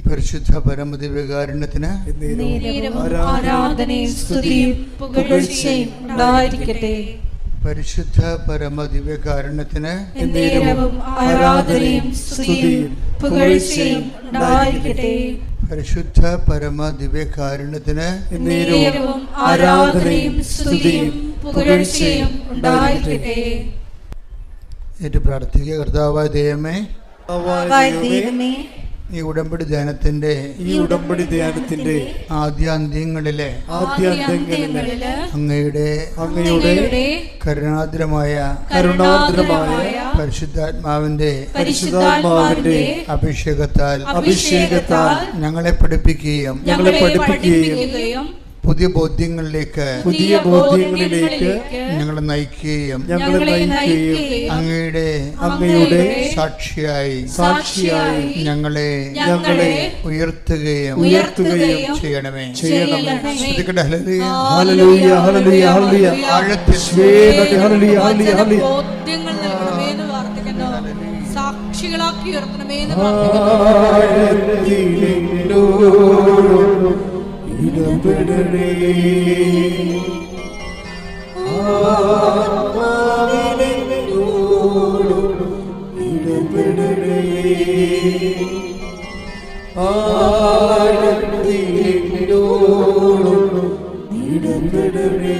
പരിശുദ്ധ പരമദിവ്യകാരുണ്യത്തിന് പരിശുദ്ധ പരമദിവ്യകാരുണ്യത്തിന് പരിശുദ്ധ പരമദിവ്യകാരുണ്യത്തിന് ഏറ്റു പ്രാർത്ഥിക്കുക കർത്താവായ ദൈവമേ. ദൈവമേ ഈ ഉടമ്പടി ധ്യാനത്തിന്റെ ഈ ഉടമ്പടി ധ്യാനത്തിന്റെ ആദ്യാന്ത്യങ്ങളിലെ ആദ്യാന്ത്യങ്ങളിലെ അങ്ങയുടെ അങ്ങയുടെ കരുണാദ്രമായ കരുണാദ്രമായ പരിശുദ്ധാത്മാവിന്റെ പരിശുദ്ധാത്മാവിന്റെ അഭിഷേകത്താൽ അഭിഷേകത്താൽ ഞങ്ങളെ പഠിപ്പിക്കുകയും ഞങ്ങളെ പഠിപ്പിക്കുകയും പുതിയ ബോധ്യങ്ങളിലേക്ക് പുതിയ ബോധ്യങ്ങളിലേക്ക് ഞങ്ങളെ നയിക്കുകയും ഞങ്ങളെ നയിക്കുകയും അങ്ങയുടെ അങ്ങയുടെ സാക്ഷിയായി സാക്ഷിയായി ഞങ്ങളെ ഞങ്ങളെ ഉയർത്തുകയും ഉയർത്തുകയും ചെയ്യണമേ. ചെയ്യണമേ. ശ്രദ്ധിക്കട്ടെ ഹല്ലേലൂയ. Hallelujah hallelujah hallelujah. ആഴത്തിൽ ഹല്ലേലൂയ ഹല്ലേലൂയ ഹല്ലേലൂയ. ബോധ്യങ്ങൾ നൽകണമേ എന്ന് പ്രാർത്ഥിക്കുന്നു. സാക്ഷികളാക്കി ഉയർത്തണമേ എന്ന് പ്രാർത്ഥിക്കുന്നു. ആഴത്തിലെന്നോടും ഇടപെടണേ ആ ഇടപെടണേ ആഴത്തിലെന്നോടും ഇടപെടണേ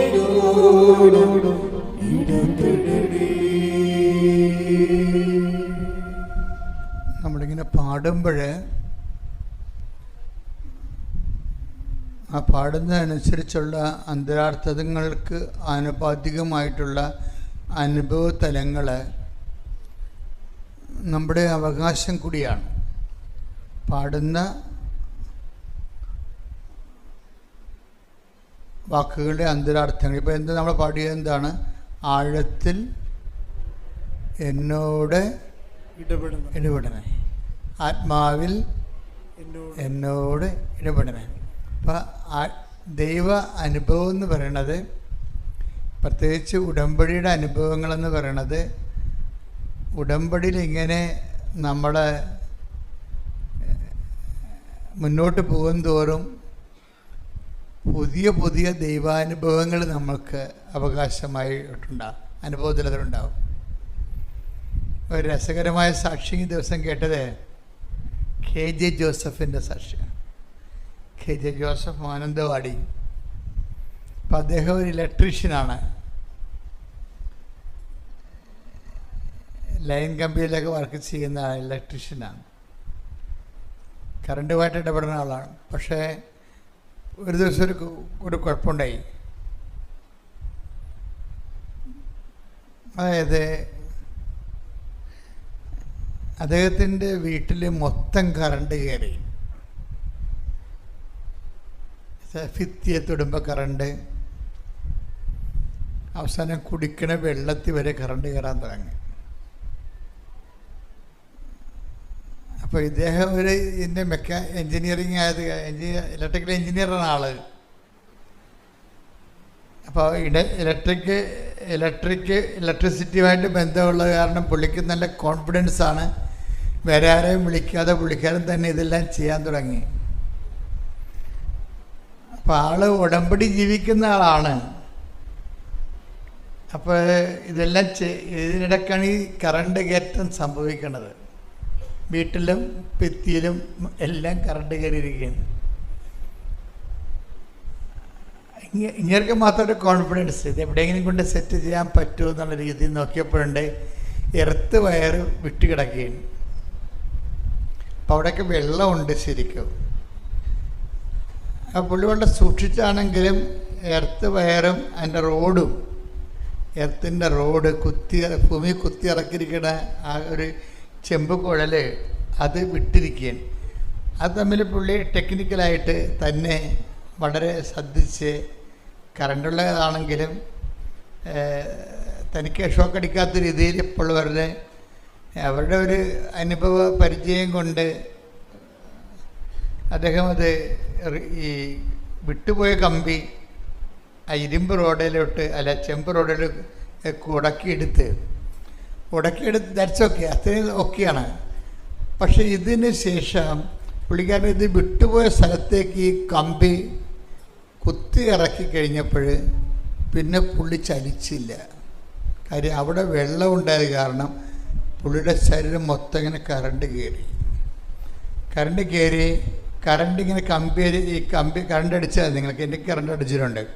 ആത്മാവിലെന്നോടും ആ പാടുന്നതനുസരിച്ചുള്ള അന്തരാർത്ഥതങ്ങൾക്ക് ആനുപാതികമായിട്ടുള്ള അനുഭവ തലങ്ങൾ നമ്മുടെ അവകാശം കൂടിയാണ്. പാടുന്ന വാക്കുകളുടെ അന്തരാർത്ഥങ്ങൾ. ഇപ്പോൾ എന്താ നമ്മൾ പാടിയത് എന്താണ്? ആഴത്തിൽ എന്നോട് ഇടപെടണം. ഇടപെടണേ ആത്മാവിൽ എന്നോട്. എന്നോട് ഇടപെടണേ അപ്പം ദൈവ അനുഭവം എന്ന് പറയണത് പ്രത്യേകിച്ച് ഉടമ്പടിയുടെ അനുഭവങ്ങളെന്ന് പറയണത് ഉടമ്പടിയിൽ ഇങ്ങനെ നമ്മൾ മുന്നോട്ട് പോകും തോറും പുതിയ പുതിയ ദൈവാനുഭവങ്ങൾ നമുക്ക് അവകാശമായിട്ടുണ്ടാകും അനുഭവത്തിലുണ്ടാവും. ഒരു രസകരമായ സാക്ഷി ദിവസം കേട്ടത് കെ ജെ ജോസഫിന്റെ സാക്ഷിയാണ്. K J Joseph Mananthavady. അപ്പം അദ്ദേഹം ഒരു ഇലക്ട്രീഷ്യനാണ് ലൈൻ കമ്പിയിലൊക്കെ വർക്ക് ചെയ്യുന്ന ഇലക്ട്രീഷ്യനാണ് കറണ്ടുമായിട്ട് ഇടപെടുന്ന ആളാണ്. പക്ഷേ ഒരു ദിവസം ഒരു ഒരു കുഴപ്പമുണ്ടായി. അതായത് അദ്ദേഹത്തിന്റെ വീട്ടിൽ മൊത്തം കറണ്ട് കയറി. ഭിത്തിയെ തൊടുമ്പോൾ കറണ്ട് അവസാനം കുടിക്കണ വെള്ളത്തിൽ വരെ കറണ്ട് കയറാൻ തുടങ്ങി. അപ്പോൾ ഇദ്ദേഹം ഒരു ഇതിന്റെ മെക്കാ എൻജിനീയറിങ് ആയത് എൻജിനീയർ ഇലക്ട്രിക്കൽ എൻജിനീയറാണ് ആൾ. അപ്പോൾ ഇട ഇലക്ട്രിക് ഇലക്ട്രിക് ഇലക്ട്രിസിറ്റിയുമായിട്ട് ബന്ധമുള്ളത് കാരണം പുള്ളിക്ക് നല്ല കോൺഫിഡൻസ് ആണ്. വേറെ ആരെയും വിളിക്കാതെ പുള്ളിക്കാരൻ തന്നെ ഇതെല്ലാം ചെയ്യാൻ തുടങ്ങി. അപ്പോൾ ആൾ ഉടമ്പടി ജീവിക്കുന്ന ആളാണ്. അപ്പോൾ ഇതെല്ലാം ഇതിനിടക്കാണ് ഈ കറണ്ട് കയറ്റം സംഭവിക്കുന്നത് വീട്ടിലും ഭിത്തിയിലും എല്ലാം കറണ്ട് കയറിയിരിക്കുകയാണ്. ഇങ്ങനെയൊക്കെ മാത്രം ഒരു കോൺഫിഡൻസ് ഇത് എവിടെയെങ്കിലും കൊണ്ട് സെറ്റ് ചെയ്യാൻ പറ്റുമോ എന്നുള്ള രീതിയിൽ നോക്കിയപ്പോഴുണ്ട് എർത്ത് വയറ് വിട്ടുകിടക്കുകയാണ്. അപ്പോൾ അവിടെയൊക്കെ വെള്ളമുണ്ട് ശരിക്കും. ആ പുള്ളി വളരെ സൂക്ഷിച്ചാണെങ്കിലും എർത്ത് വയറും അതിന്റെ റോഡും എർത്തിന്റെ റോഡ് കുത്തി ഭൂമി കുത്തി ഇറക്കിയിരിക്കുന്ന ആ ഒരു ചെമ്പ് കുഴൽ അത് വിട്ടിരിക്കുകയാണ്. അത് തമ്മിൽ പുള്ളി ടെക്നിക്കലായിട്ട് തന്നെ വളരെ ശ്രദ്ധിച്ച് കറണ്ടുള്ളതാണെങ്കിലും തനിക്ക് ഷോക്ക് അടിക്കാത്ത രീതിയിൽ ഇപ്പോൾ അവരുടെ അവരുടെ ഒരു അനുഭവ പരിചയം കൊണ്ട് അദ്ദേഹം അത് ഈ വിട്ടുപോയ കമ്പി ആ ഇരുമ്പ് റോഡിലോട്ട് അല്ല ചെമ്പ് റോഡിൽ ഉടക്കിയെടുത്ത് ഉടക്കിയെടുത്ത് ദാറ്റ്സ് അത്രയും ഓക്കെയാണ് പക്ഷെ ഇതിന് ശേഷം പുള്ളിക്കാരൻ ഇത് വിട്ടുപോയ സ്ഥലത്തേക്ക് ഈ കമ്പി കുത്തി ഇറക്കി കഴിഞ്ഞപ്പോൾ പിന്നെ പുള്ളി ചലിച്ചില്ല. കാര്യം അവിടെ വെള്ളം ഉണ്ടായത് കാരണം പുള്ളിയുടെ ശരീരം മൊത്തം ഇങ്ങനെ കറണ്ട് കയറി. കറണ്ട് കയറി കറണ്ട് ഇങ്ങനെ കമ്പി ഈ കമ്പി കറണ്ട് അടിച്ചാൽ നിങ്ങൾക്ക് എനിക്ക് കറണ്ട് അടിച്ചിട്ടുണ്ട്.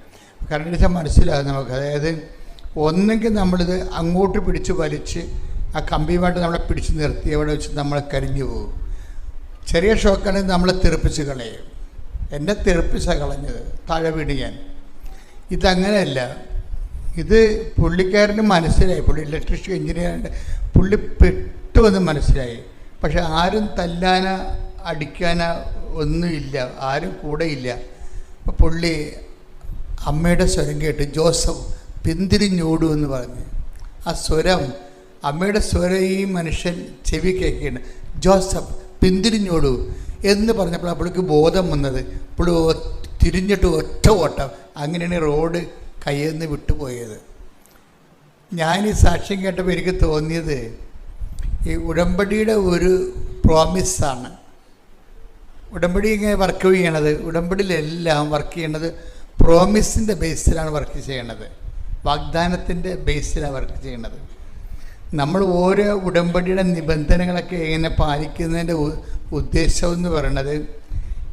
കറണ്ട് അടിച്ചാൽ മനസ്സിലാകും നമുക്ക്. അതായത് ഒന്നെങ്കിൽ നമ്മളിത് അങ്ങോട്ട് പിടിച്ച് വലിച്ച് ആ കമ്പിയുമായിട്ട് നമ്മളെ പിടിച്ച് നിർത്തി. അവിടെ വെച്ച് നമ്മൾ കരിഞ്ഞു പോകും. ചെറിയ ഷോക്കാണെങ്കിൽ നമ്മളെ തെറിപ്പിച്ച് കളയും. എന്നെ തെറിപ്പിച്ചാണ് കളഞ്ഞത്. താഴെ വീണ് ഞാൻ. ഇതങ്ങനെയല്ല. ഇത് പുള്ളിക്കാരന് മനസ്സിലായി. പുള്ളി ഇലക്ട്രിഷ്യൻ എഞ്ചിനീയർ പുള്ളി പെട്ടുവെന്ന് മനസ്സിലായി. പക്ഷെ ആരും തല്ലാന അടിക്കാന ഒന്നുമില്ല ആരും കൂടെയില്ല. അപ്പോൾ പുള്ളി അമ്മയുടെ സ്വരം കേട്ട് ജോസഫ് പിന്തിരിഞ്ഞോടു എന്ന് പറഞ്ഞു. ആ സ്വരം അമ്മയുടെ സ്വരം ഈ മനുഷ്യൻ ചെവി കേൾക്കുകയാണ്. ജോസഫ് പിന്തിരിഞ്ഞോടു എന്ന് പറഞ്ഞപ്പോൾ പുള്ളിക്ക് ബോധം വന്നത്. പുള്ളി തിരിഞ്ഞിട്ട് ഒറ്റ ഓട്ടം. അങ്ങനെയാണ് റോഡ് കയ്യിൽ നിന്ന് വിട്ടുപോയത്. ഞാൻ ഈ സാക്ഷ്യം കേട്ടപ്പോൾ എനിക്ക് തോന്നിയത് ഈ ഉടമ്പടിയുടെ ഒരു പ്രോമിസാണ് ഉടമ്പടി ഇങ്ങനെ വർക്ക് ചെയ്യണത് ഉടമ്പടിയിലെല്ലാം വർക്ക് ചെയ്യണത് പ്രോമിസിന്റെ ബേസിലാണ് വർക്ക് ചെയ്യണത്. വാഗ്ദാനത്തിന്റെ ബേസിലാണ് വർക്ക് ചെയ്യണത്. നമ്മൾ ഓരോ ഉടമ്പടിയുടെ നിബന്ധനകളൊക്കെ എങ്ങനെ പാലിക്കുന്നതിന്റെ ഉദ്ദേശമെന്ന് പറയുന്നത്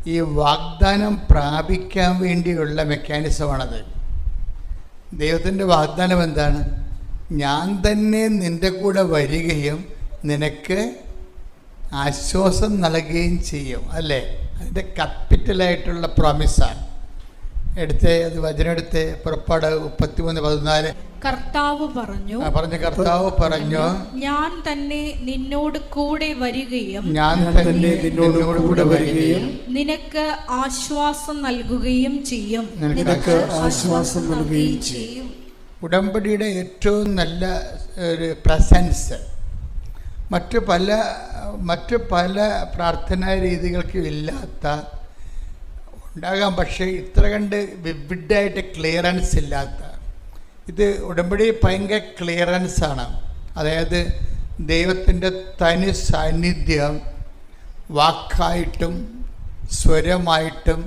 ഈ വാഗ്ദാനം പ്രാപിക്കാൻ വേണ്ടിയുള്ള മെക്കാനിസമാണത് ദൈവത്തിന്റെ വാഗ്ദാനം എന്താണ്? ഞാൻ തന്നെ നിന്റെ കൂടെ വരികയും നിനക്ക് ആശ്വാസം നൽകുകയും ചെയ്യും അല്ലേ? അതിന്റെ ക്യാപിറ്റലായിട്ടുള്ള പ്രോമിസാണ് എടുത്ത് അത് വചനെടുത്ത് പുറപ്പാട് മുപ്പത്തിമൂന്ന് പതിനാല്. കർത്താവ് പറഞ്ഞു പറഞ്ഞു പറഞ്ഞ കർത്താവ് പറഞ്ഞു ഞാൻ തന്നെ നിന്നോട് കൂടെ വരികയും ഞാൻ തന്നെ നിന്നോട് കൂടെ വരികയും നിനക്ക് ആശ്വാസം നൽകുകയും ചെയ്യും. നിനക്ക് ആശ്വാസം നൽകുകയും ചെയ്യും. ഉടമ്പടിയുടെ ഏറ്റവും നല്ല ഒരു പ്രസൻസ് മറ്റു പല മറ്റ് പല പ്രാർത്ഥനാ രീതികൾക്കും ഇല്ലാത്ത ഉണ്ടാകാം. പക്ഷേ ഇത്ര കണ്ട് വിവിഡായിട്ട് ക്ലിയറൻസ് ഇല്ലാത്ത. ഇത് ഉടമ്പടി ഭയങ്കര ക്ലിയറൻസാണ് അതായത് ദൈവത്തിന്റെ തനി സാന്നിധ്യം വാക്കായിട്ടും സ്വരമായിട്ടും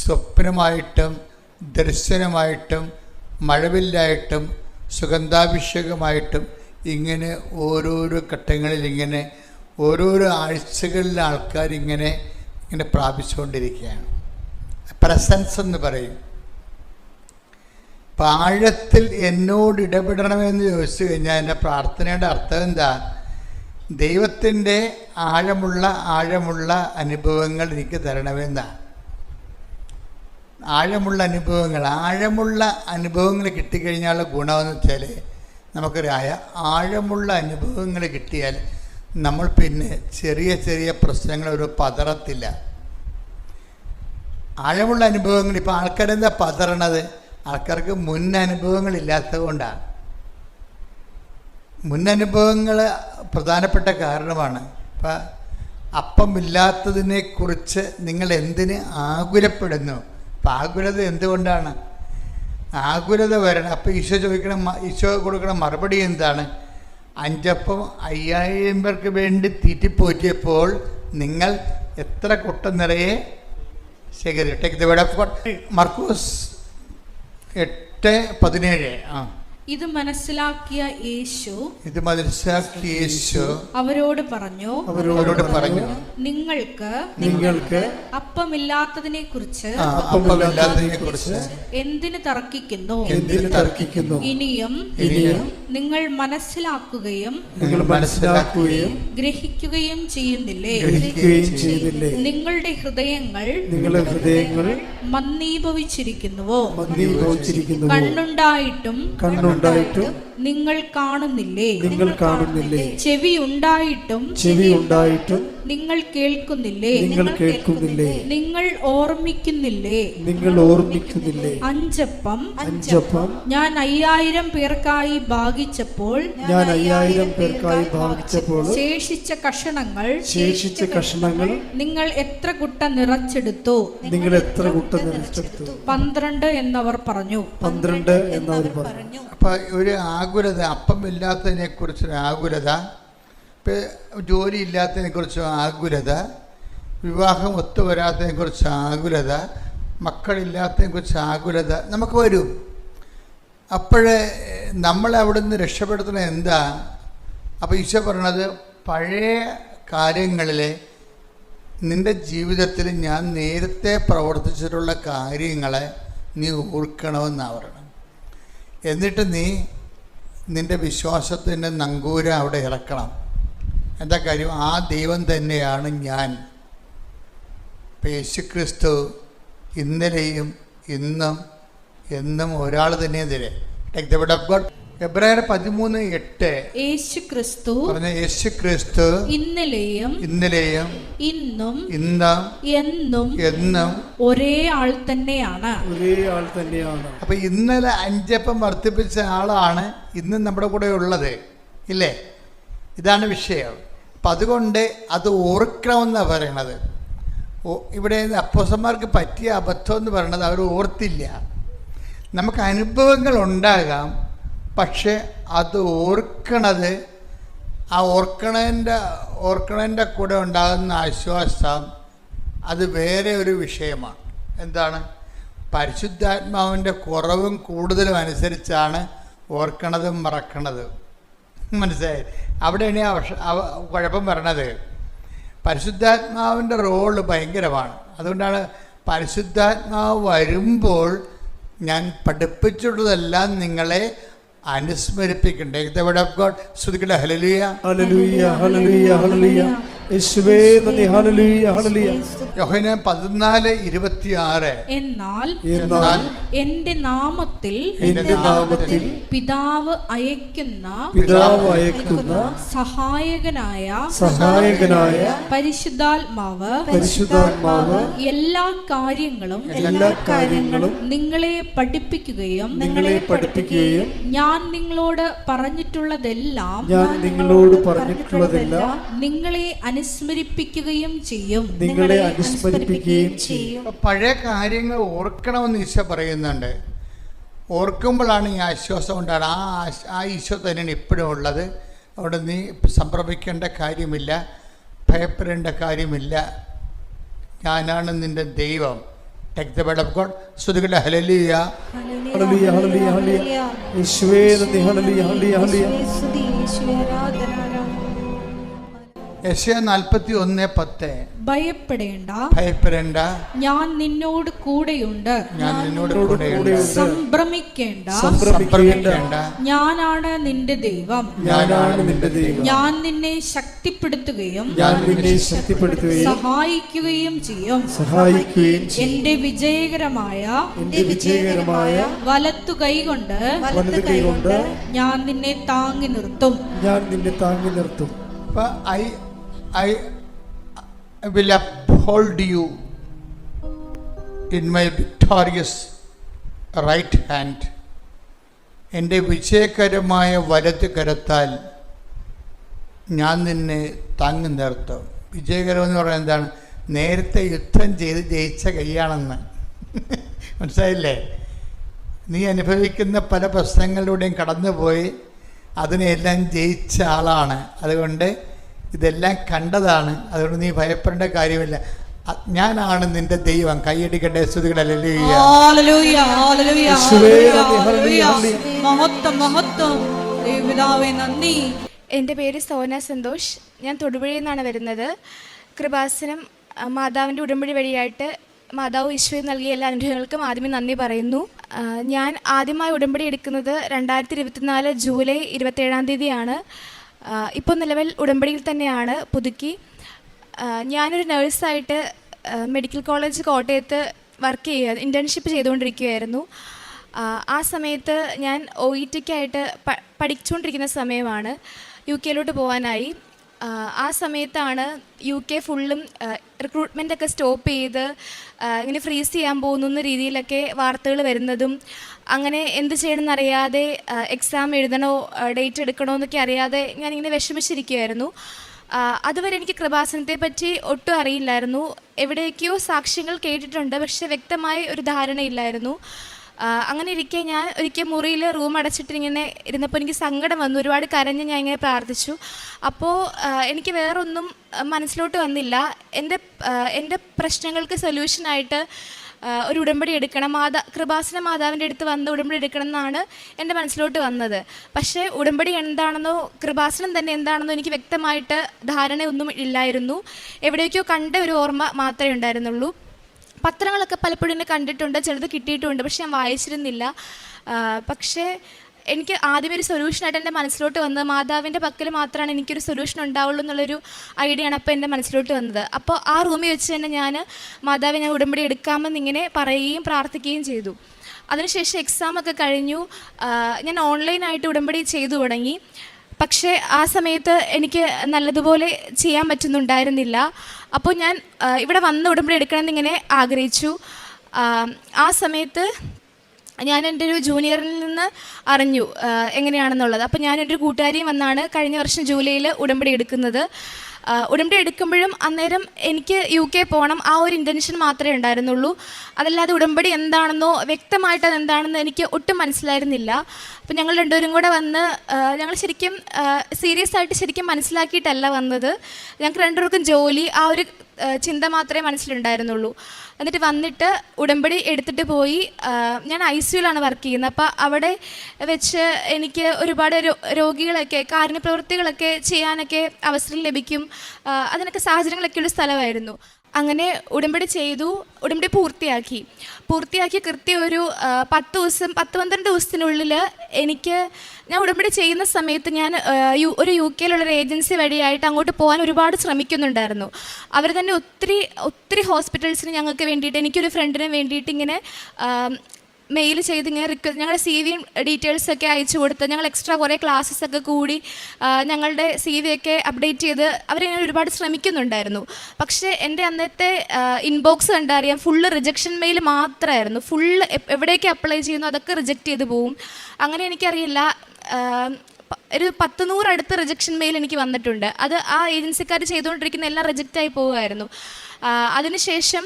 സ്വപ്നമായിട്ടും ദർശനമായിട്ടും മഴവില്ലായിട്ടും സുഗന്ധാഭിഷേകമായിട്ടും ഇങ്ങനെ ഓരോരോ ഘട്ടങ്ങളിൽ ഇങ്ങനെ ഓരോരോ ആഴ്ചകളിൽ ആൾക്കാർ ഇങ്ങനെ ഇങ്ങനെ പ്രാപിച്ചുകൊണ്ടിരിക്കുകയാണ്. പ്രസൻസ് എന്ന് പറയും. പാഴത്തിൽ എന്നോട് ഇടപെടണമെന്ന് ചോദിച്ചു കഴിഞ്ഞാൽ എന്റെ പ്രാർത്ഥനയുടെ അർത്ഥം എന്താ? ദൈവത്തിന്റെ ആഴമുള്ള ആഴമുള്ള അനുഭവങ്ങൾ എനിക്ക് തരണമെന്നാണ് ആഴമുള്ള അനുഭവങ്ങൾ ആഴമുള്ള അനുഭവങ്ങൾ കിട്ടിക്കഴിഞ്ഞാലുള്ള ഗുണമെന്ന് വെച്ചാൽ നമുക്കറിയായ ആഴമുള്ള അനുഭവങ്ങൾ കിട്ടിയാൽ നമ്മൾ പിന്നെ ചെറിയ ചെറിയ പ്രശ്നങ്ങൾ ഒരു പതറത്തില്ല. ആഴമുള്ള അനുഭവങ്ങൾ ഇപ്പോൾ ആൾക്കാരെന്താ പതറണത്? ആൾക്കാർക്ക് മുൻ അനുഭവങ്ങൾ ഇല്ലാത്തത് കൊണ്ടാണ് മുൻ അനുഭവങ്ങൾ പ്രധാനപ്പെട്ട കാരണമാണ്. ഇപ്പം അപ്പമില്ലാത്തതിനെക്കുറിച്ച് നിങ്ങൾ എന്തിന് ആകുലപ്പെടുന്നു? അപ്പം ആകുലത എന്തുകൊണ്ടാണ്? ആകുലത വരണം. അപ്പോൾ ഈശോ ചോദിക്കണം ഈശോ കൊടുക്കണം മറുപടി എന്താണ്? അഞ്ചപ്പം അയ്യായിരം പേർക്ക് വേണ്ടി തീറ്റിപ്പോറ്റിയപ്പോൾ നിങ്ങൾ എത്ര കുട്ട നിറയെ ശേഖരി ടേക്ക് ദ വേർഡ് ഓഫ് മർക്കൂസ് എട്ട് പതിനേഴ്. ആ. ഇത് മനസ്സിലാക്കിയ യേശു ഇത് മനസ്സിലാക്കിയ യേശു അവരോട് പറഞ്ഞു അവരോട് പറഞ്ഞു നിങ്ങൾക്ക് നിങ്ങൾക്ക് അപ്പമില്ലാത്തതിനെ കുറിച്ച് അപ്പമില്ലാത്തതിനെ കുറിച്ച് എന്തിനു തർക്കിക്കുന്നു? എന്തിനു തർക്കിക്കുന്നു? ഇനിയും ഇനിയും നിങ്ങൾ മനസ്സിലാക്കുകയും നിങ്ങൾ മനസ്സിലാക്കുകയും ഗ്രഹിക്കുകയും ചെയ്യുന്നില്ലേ? ഗ്രഹിക്കുകയും ചെയ്യുന്നില്ലേ? നിങ്ങളുടെ ഹൃദയങ്ങൾ നിങ്ങളുടെ ഹൃദയങ്ങൾ മന്ദീഭവിച്ചിരിക്കുന്നുവോ? മന്ദീഭവിച്ചിരിക്കുന്നു കണ്ണുണ്ടായിട്ടും കണ്ണുണ്ടായിട്ടും നിങ്ങൾ കാണുന്നില്ലേ? നിങ്ങൾ കാണുന്നില്ലേ? ചെവി ഉണ്ടായിട്ടും ചെവി ഉണ്ടായിട്ടും നിങ്ങൾ കേൾക്കുന്നില്ലേ? നിങ്ങൾ കേൾക്കുന്നില്ലേ? നിങ്ങൾ ഓർമ്മിക്കുന്നില്ലേ? നിങ്ങൾ ഓർമ്മിക്കുന്നില്ലേ? അഞ്ചപ്പം അഞ്ചപ്പം ഞാൻ അയ്യായിരം പേർക്കായി ഭാഗിച്ചപ്പോൾ ഞാൻ അയ്യായിരം പേർക്കായി ഭാഗിച്ചപ്പോൾ ശേഷിച്ച കഷണങ്ങൾ ശേഷിച്ച കഷണങ്ങൾ നിങ്ങൾ എത്ര കുട്ട നിറച്ചെടുത്തു? നിങ്ങൾ എത്ര കുട്ട നിറച്ചെടുത്തു? പന്ത്രണ്ട് എന്നവർ പറഞ്ഞു. പന്ത്രണ്ട് എന്നവർ പറഞ്ഞു. അപ്പൊ ഒരു ആകുല ആകുലത അപ്പം ഇല്ലാത്തതിനെക്കുറിച്ചൊരു ആകുലത ഇപ്പം ജോലി ഇല്ലാത്തതിനെക്കുറിച്ച് ആകുലത വിവാഹം ഒത്തുവരാത്തതിനെക്കുറിച്ച് ആകുലത മക്കളില്ലാത്തതിനെക്കുറിച്ച് ആകുലത നമുക്ക് വരും. അപ്പോഴേ നമ്മളെ നിന്ന് രക്ഷപ്പെടുത്തുന്നത് എന്താ? അപ്പോൾ ഈശോ പറഞ്ഞത് പഴയ കാര്യങ്ങളിലെ നിന്റെ ജീവിതത്തിൽ ഞാൻ നേരത്തെ പ്രവർത്തിച്ചിട്ടുള്ള കാര്യങ്ങളെ നീ ഓർക്കണമെന്നാണ് എന്നിട്ട് നീ നിന്റെ വിശ്വാസത്തിന്റെ നങ്കൂര അവിടെ ഇറക്കണം. എന്താ കാര്യം? ആ ദൈവം തന്നെയാണ് ഞാൻ. യേശു യേശുക്രിസ്തു ഇന്നലെയും ഇന്നും എന്നും ഒരാൾ തന്നെ തരെ. ടേക്ക് ദ ഓഫ് ഗോഡ് എബ്രായർ പതിമൂന്ന് എട്ട്. യേശു ക്രിസ്തു പറഞ്ഞ യേശു ക്രിസ്തു ഇന്നലെയും ഇന്നലെയും ഇന്നും ഇന്ന് എന്നും എന്നും ഒരേ ആൾ തന്നെയാണ്. ഒരേ ആൾ തന്നെയാണ്. അപ്പൊ ഇന്നലെ അഞ്ചപ്പം വർദ്ധിപ്പിച്ച ആളാണ് ഇന്ന് നമ്മുടെ കൂടെ ഉള്ളത്. ഇല്ലേ? ഇതാണ് വിഷയം. അപ്പം അതുകൊണ്ട് അത് ഓർക്കണമെന്നാണ് പറയണത്. ഇവിടെ അപ്പോസന്മാർക്ക് പറ്റിയ അബദ്ധം എന്ന് പറയണത് അവർ ഓർത്തില്ല. നമുക്ക് അനുഭവങ്ങൾ ഉണ്ടാകാം. പക്ഷെ അത് ഓർക്കണത് ആ ഓർക്കണതിന്റെ ഓർക്കണതിന്റെ കൂടെ ഉണ്ടാകുന്ന ആശ്വാസം അത് വേറെ ഒരു വിഷയമാണ്. എന്താണ്? പരിശുദ്ധാത്മാവിന്റെ കുറവും കൂടുതലും അനുസരിച്ചാണ് ഓർക്കണതും മറക്കണതും. മനസ്സിലായി? അവിടെയാണ് ആ കുഴപ്പം വരണത്. പരിശുദ്ധാത്മാവിന്റെ റോൾ ഭയങ്കരമാണ്. അതുകൊണ്ടാണ് പരിശുദ്ധാത്മാവ് വരുമ്പോൾ ഞാൻ പഠിപ്പിച്ചിട്ടുള്ളതെല്ലാം നിങ്ങളെ അനുസ്മരിപ്പിക്കണ്ടേ? ദ വേർഡ് ഓഫ് ഗോഡ് ശ്രുതിക്കട്ടെ ഹലലിയ ഹലലിയ ഹലലിയ ഹല്ലേലൂയ. പതിനാല് ഇരുപത്തിയാറ്. എന്നാൽ എന്നാൽ എന്റെ നാമത്തിൽ എന്റെ നാമത്തിൽ പിതാവ് അയക്കുന്ന പിതാവ് അയക്കുന്ന സഹായകനായ സഹായകനായ പരിശുദ്ധാത്മാവ് പരിശുദ്ധാത്മാവ് എല്ലാ കാര്യങ്ങളും എല്ലാ കാര്യങ്ങളും നിങ്ങളെ പഠിപ്പിക്കുകയും നിങ്ങളെ പഠിപ്പിക്കുകയും ഞാൻ നിങ്ങളോട് പറഞ്ഞിട്ടുള്ളതെല്ലാം ഞാൻ നിങ്ങളോട് പറഞ്ഞിട്ടുള്ളതെല്ലാം നിങ്ങളെ അനുസ്മരിപ്പിക്കുകയും ചെയ്യും. നിങ്ങളെ അനുസ്മരിപ്പിക്കുകയും ചെയ്യും. പഴയ കാര്യങ്ങൾ ഓർക്കണമെന്ന് ഈശോ പറയുന്നുണ്ട്. ഓർക്കുമ്പോഴാണ് ഈ ആശ്വാസം ഉണ്ടാകുന്നത്. ആ ആശ്- ആ ഈശോ തന്നെയാണ് ഇപ്പോഴും ഉള്ളത്. അവിടെ നീ സംഭ്രമിക്കേണ്ട കാര്യമില്ല. ഭയപ്പെടേണ്ട കാര്യമില്ല. ഞാനാണ് നിന്റെ ദൈവം. Take the of God ശ്രുതികളുടെ hallelujah hallelujah. Hallelujah hallelujah hallelujah hallelujah hallelujah hallelujah hallelujah യശയ നാൽപ്പത്തി ഒന്ന് പത്ത്. ഭയപ്പെടേണ്ട. ഭയപ്പെടേണ്ട. ഞാൻ നിന്നോട് കൂടെയുണ്ട്. ഞാൻ നിന്നോട് കൂടെയുണ്ട്. സംഭ്രമിക്കേണ്ട. സംഭ്രമിക്കേണ്ട. ഞാനാണ് നിന്റെ ദൈവം. ഞാനാണ് നിന്റെ ദൈവം. ഞാൻ നിന്നെ ശക്തിപ്പെടുത്തുകയും ഞാൻ നിന്നെ ശക്തിപ്പെടുത്തുകയും സഹായിക്കുകയും ചെയ്യും. സഹായിക്കുകയും എന്റെ വിജയകരമായ എന്റെ വിജയകരമായ വലത്തു കൈകൊണ്ട് വലത്തു കൈകൊണ്ട് ഞാൻ നിന്നെ താങ്ങി നിർത്തും. ഞാൻ നിന്നെ താങ്ങി നിർത്തും. അപ്പൊ I I will uphold you in my victorious right hand എന്റെ വിജയകരമായ വലത് കരത്താൽ ഞാൻ നിന്നെ താങ്ങി നിർത്തും. വിജയകരം എന്ന് പറയുന്നത് എന്താണ്? നേരത്തെ യുദ്ധം ചെയ്ത് ജയിച്ച കൈയാണെന്ന്. മനസ്സിലായില്ലേ? നീ അനുഭവിക്കുന്ന പല പ്രശ്നങ്ങളിലൂടെയും കടന്നുപോയി അതിനെല്ലാം ജയിച്ച ആളാണ്. അതുകൊണ്ട് ഇതെല്ലാം കണ്ടതാണ്. അതുകൊണ്ട് നീ ഭയപ്പെടേണ്ട കാര്യമില്ല. ഞാനാണ് നിന്റെ ദൈവം. കൈയടിക്കട്ടെ എന്റെ എന്റെ പേര് സോന സന്തോഷ്. ഞാൻ തൊടുപുഴയിൽ നിന്നാണ് വരുന്നത്. കൃപാസനം ആ, മാതാവിന്റെ ഉടമ്പടി വഴിയായിട്ട് മാതാവ് ഈശ്വരൻ നൽകിയ എല്ലാ അനുഗ്രഹങ്ങൾക്കും ആദ്യമേ നന്ദി പറയുന്നു. ഞാൻ ആദ്യമായി ഉടമ്പടി എടുക്കുന്നത് രണ്ടായിരത്തി ഇരുപത്തിനാല് ജൂലൈ ഇരുപത്തേഴാം തീയതിയാണ്. ഇപ്പോൾ നിലവിൽ ഉടമ്പടിയിൽ തന്നെയാണ് പുതുക്കി. ഞാനൊരു നേഴ്സായിട്ട് മെഡിക്കൽ കോളേജ് കോട്ടയത്ത് വർക്ക് ചെയ്യുക ഇന്റേൺഷിപ്പ് ചെയ്തുകൊണ്ടിരിക്കുകയായിരുന്നു. ആ, സമയത്ത് ഞാൻ ഒ ഇ ടിക്കായിട്ട് പഠിച്ചുകൊണ്ടിരിക്കുന്ന സമയമാണ് യു കെയിലോട്ട് പോകാനായി ആ, സമയത്താണ് യു കെ ഫുള്ളും റിക്രൂട്ട്മെന്റ് ഒക്കെ സ്റ്റോപ്പ് ചെയ്ത് ഇങ്ങനെ ഫ്രീസ് ചെയ്യാൻ പോകുന്നു എന്ന രീതിയിലൊക്കെ വാർത്തകൾ വരുന്നതും അങ്ങനെ എന്ത് ചെയ്യണമെന്നറിയാതെ എക്സാം എഴുതണോ ഡേറ്റ് എടുക്കണോ എന്നൊക്കെ അറിയാതെ ഞാനിങ്ങനെ വിഷമിച്ചിരിക്കുമായിരുന്നു അതുവരെ എനിക്ക് കൃപാസനത്തെ പറ്റി ഒട്ടും അറിയില്ലായിരുന്നു. എവിടേക്കോ സാക്ഷ്യങ്ങൾ കേട്ടിട്ടുണ്ട് പക്ഷെ വ്യക്തമായ ഒരു ധാരണയില്ലായിരുന്നു. അങ്ങനെ ഇരിക്കെ ഞാൻ ഒരിക്കൽ മുറിയിൽ റൂം അടച്ചിട്ട് ഇങ്ങനെ ഇരുന്നപ്പോൾ എനിക്ക് സങ്കടം വന്നു. ഒരുപാട് കരഞ്ഞ് ഞാൻ ഇങ്ങനെ പ്രാർത്ഥിച്ചു. അപ്പോൾ എനിക്ക് വേറൊന്നും മനസ്സിലോട്ട് വന്നില്ല. എന്റെ എന്റെ പ്രശ്നങ്ങൾക്ക് സൊല്യൂഷനായിട്ട് ഒരു ഉടമ്പടി എടുക്കണം. മാതാ കൃപാസന മാതാവിന്റെ അടുത്ത് വന്ന് ഉടമ്പടി എടുക്കണം എന്നാണ് എന്റെ മനസ്സിലോട്ട് വന്നത്. പക്ഷേ ഉടമ്പടി എന്താണെന്നോ കൃപാസനം തന്നെ എന്താണെന്നോ എനിക്ക് വ്യക്തമായിട്ട് ധാരണയൊന്നും ഇല്ലായിരുന്നു. എവിടേക്കോ കണ്ട ഒരു ഓർമ്മ മാത്രമേ ഉണ്ടായിരുന്നുള്ളൂ. പത്രങ്ങളൊക്കെ പലപ്പോഴും കണ്ടിട്ടുണ്ട് ചിലത് കിട്ടിയിട്ടുമുണ്ട് പക്ഷെ ഞാൻ വായിച്ചിരുന്നില്ല. പക്ഷേ എനിക്ക് ആദ്യമേ ഒരു സൊല്യൂഷനായിട്ട് എന്റെ മനസ്സിലോട്ട് വന്നത് മാതാവിന്റെ പക്കൽ മാത്രമാണ് എനിക്കൊരു സൊല്യൂഷൻ ഉണ്ടാവുള്ളൂ എന്നുള്ളൊരു ഐഡിയ ആണ് അപ്പോൾ എന്റെ മനസ്സിലോട്ട് വന്നത്. അപ്പോൾ ആ റൂമിൽ വെച്ച് തന്നെ ഞാൻ മാതാവിനെ ഞാൻ ഉടമ്പടി എടുക്കാമെന്ന് ഇങ്ങനെ പറയുകയും പ്രാർത്ഥിക്കുകയും ചെയ്തു. അതിനുശേഷം എക്സാം ഒക്കെ കഴിഞ്ഞു. ഞാൻ ഓൺലൈനായിട്ട് ഉടമ്പടി ചെയ്തു തുടങ്ങി. പക്ഷേ ആ സമയത്ത് എനിക്ക് നല്ലതുപോലെ ചെയ്യാൻ പറ്റുന്നുണ്ടായിരുന്നില്ല. അപ്പോൾ ഞാൻ ഇവിടെ വന്ന് ഉടമ്പടി എടുക്കണമെന്ന് ഇങ്ങനെ ആഗ്രഹിച്ചു. ആ, സമയത്ത് ഞാൻ എന്റെ ഒരു ജൂനിയറിൽ നിന്ന് അറിഞ്ഞു എങ്ങനെയാണെന്നുള്ളത്. അപ്പോൾ ഞാൻ ഒരു കൂട്ടുകാരിയും വന്നാണ് കഴിഞ്ഞ വർഷം ജൂലൈയിൽ ഉടമ്പടി എടുക്കുന്നത്. ഉടമ്പടി എടുക്കുമ്പോഴും അന്നേരം എനിക്ക് യു കെ പോകണം. ആ ഒരു ഇന്റൻഷൻ മാത്രമേ ഉണ്ടായിരുന്നുള്ളൂ. അതല്ലാതെ ഉടമ്പടി എന്താണെന്നോ വ്യക്തമായിട്ട് അതെന്താണെന്ന് എനിക്ക് ഒട്ടും മനസ്സിലായിരുന്നില്ല. അപ്പം ഞങ്ങൾ രണ്ടുപേരും കൂടെ വന്ന് ഞങ്ങൾ ശരിക്കും സീരിയസ് ആയിട്ട് ശരിക്കും മനസ്സിലാക്കിയിട്ടല്ല വന്നത്. ഞങ്ങൾക്ക് രണ്ടുപേർക്കും ജോലി ആ ഒരു ചിന്ത മാത്രമേ മനസ്സിലുണ്ടായിരുന്നുള്ളൂ. എന്നിട്ട് വന്നിട്ട് ഉടമ്പടി എടുത്തിട്ട് പോയി. ഞാൻ ഐ സിയുലാണ് വർക്ക് ചെയ്യുന്നത്. അപ്പോൾ അവിടെ വെച്ച് എനിക്ക് ഒരുപാട് രോഗികളൊക്കെ കാരുണ്യപ്രവൃത്തികളൊക്കെ ചെയ്യാനൊക്കെ അവസരം ലഭിക്കും. അതിനൊക്കെ സാഹചര്യങ്ങളൊക്കെ ഉള്ള സ്ഥലമായിരുന്നു. അങ്ങനെ ഉടമ്പടി ചെയ്തു. ഉടമ്പടി പൂർത്തിയാക്കി. പൂർത്തിയാക്കി കൃത്യം ഒരു പത്ത് ദിവസം പത്ത് പന്ത്രണ്ട് ദിവസത്തിനുള്ളിൽ എനിക്ക് ഞാൻ ഉടമ്പടി ചെയ്യുന്ന സമയത്ത് ഞാൻ ഒരു യു കെയിലുള്ള ഒരു ഏജൻസി വഴിയായിട്ട് അങ്ങോട്ട് പോകാൻ ഒരുപാട് ശ്രമിക്കുന്നുണ്ടായിരുന്നു. അവർ തന്നെ ഒത്തിരി ഒത്തിരി ഹോസ്പിറ്റൽസിന് ഞങ്ങൾക്ക് വേണ്ടിയിട്ട് എനിക്കൊരു ഫ്രണ്ടിന് വേണ്ടിയിട്ട് ഇങ്ങനെ മെയിൽ ചെയ്ത് ഇങ്ങനെ റിക്വസ്റ്റ് ഞങ്ങളുടെ സി വിയും ഡീറ്റെയിൽസ് ഒക്കെ അയച്ചു കൊടുത്ത് ഞങ്ങൾ എക്സ്ട്രാ കുറേ ക്ലാസ്സസ് ഒക്കെ കൂടി ഞങ്ങളുടെ സി വി ഒക്കെ അപ്ഡേറ്റ് ചെയ്ത് അവരിങ്ങനെ ഒരുപാട് ശ്രമിക്കുന്നുണ്ടായിരുന്നു. പക്ഷേ എന്റെ അന്നത്തെ ഇൻബോക്സ് കണ്ടറിയാം ഫുള്ള് റിജക്ഷൻ മെയിൽ മാത്രമായിരുന്നു. ഫുള്ള് എവിടേക്ക് അപ്ലൈ ചെയ്യുന്നു അതൊക്കെ റിജക്റ്റ് ചെയ്ത് പോവും. അങ്ങനെ എനിക്കറിയില്ല ഒരു പത്ത് നൂറടുത്ത് റിജക്ഷൻ മെയിൽ എനിക്ക് വന്നിട്ടുണ്ട്. അത് ആ ഏജൻസിക്കാർ ചെയ്തുകൊണ്ടിരിക്കുന്ന എല്ലാം റിജക്റ്റ് ആയി പോവുമായിരുന്നു അതിനുശേഷം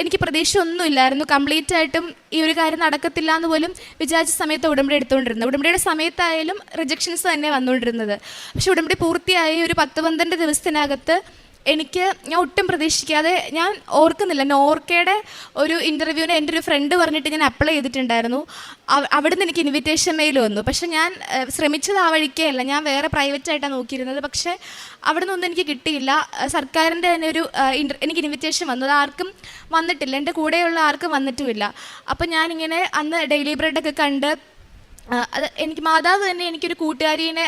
എനിക്ക് പ്രതീക്ഷ ഒന്നുമില്ലായിരുന്നു കംപ്ലീറ്റ് ആയിട്ടും ഈ ഒരു കാര്യം നടക്കത്തില്ല എന്ന് പോലും വിചാരിച്ച സമയത്ത് ഉടമ്പടി എടുത്തുകൊണ്ടിരുന്നത്. ഉടമ്പടിയുടെ സമയത്തായാലും റിജക്ഷൻസ് തന്നെ വന്നുകൊണ്ടിരുന്നത്. പക്ഷെ ഉടമ്പടി പൂർത്തിയായി ഒരു പത്ത് പന്ത്രണ്ട് ദിവസത്തിനകത്ത് എനിക്ക് ഞാൻ ഒട്ടും പ്രതീക്ഷിക്കാതെ ഞാൻ ഓർക്കുന്നില്ല. നോർക്കയുടെ ഒരു ഇന്റർവ്യൂവിന് എന്റെ ഒരു ഫ്രണ്ട് പറഞ്ഞിട്ട് ഞാൻ അപ്ലൈ ചെയ്തിട്ടുണ്ടായിരുന്നു. അവിടെ നിന്ന് എനിക്ക് ഇൻവിറ്റേഷൻ മെയിൽ വന്നു. പക്ഷെ ഞാൻ ശ്രമിച്ചത് ആ വഴിക്കേ അല്ല. ഞാൻ വേറെ പ്രൈവറ്റ് ആയിട്ടാണ് നോക്കിയിരുന്നത്. പക്ഷേ അവിടെ നിന്നൊന്നും എനിക്ക് കിട്ടിയില്ല. സർക്കാരിന്റെ തന്നെ ഒരു എനിക്ക് ഇൻവിറ്റേഷൻ വന്നു അത് ആർക്കും വന്നിട്ടില്ല. എന്റെ കൂടെയുള്ള ആർക്കും വന്നിട്ടുമില്ല. അപ്പം ഞാനിങ്ങനെ അന്ന് ഡെയിലി ബ്രെഡൊക്കെ കണ്ട് അത് എനിക്ക് മാതാവ് തന്നെ എനിക്കൊരു കൂട്ടുകാരിനെ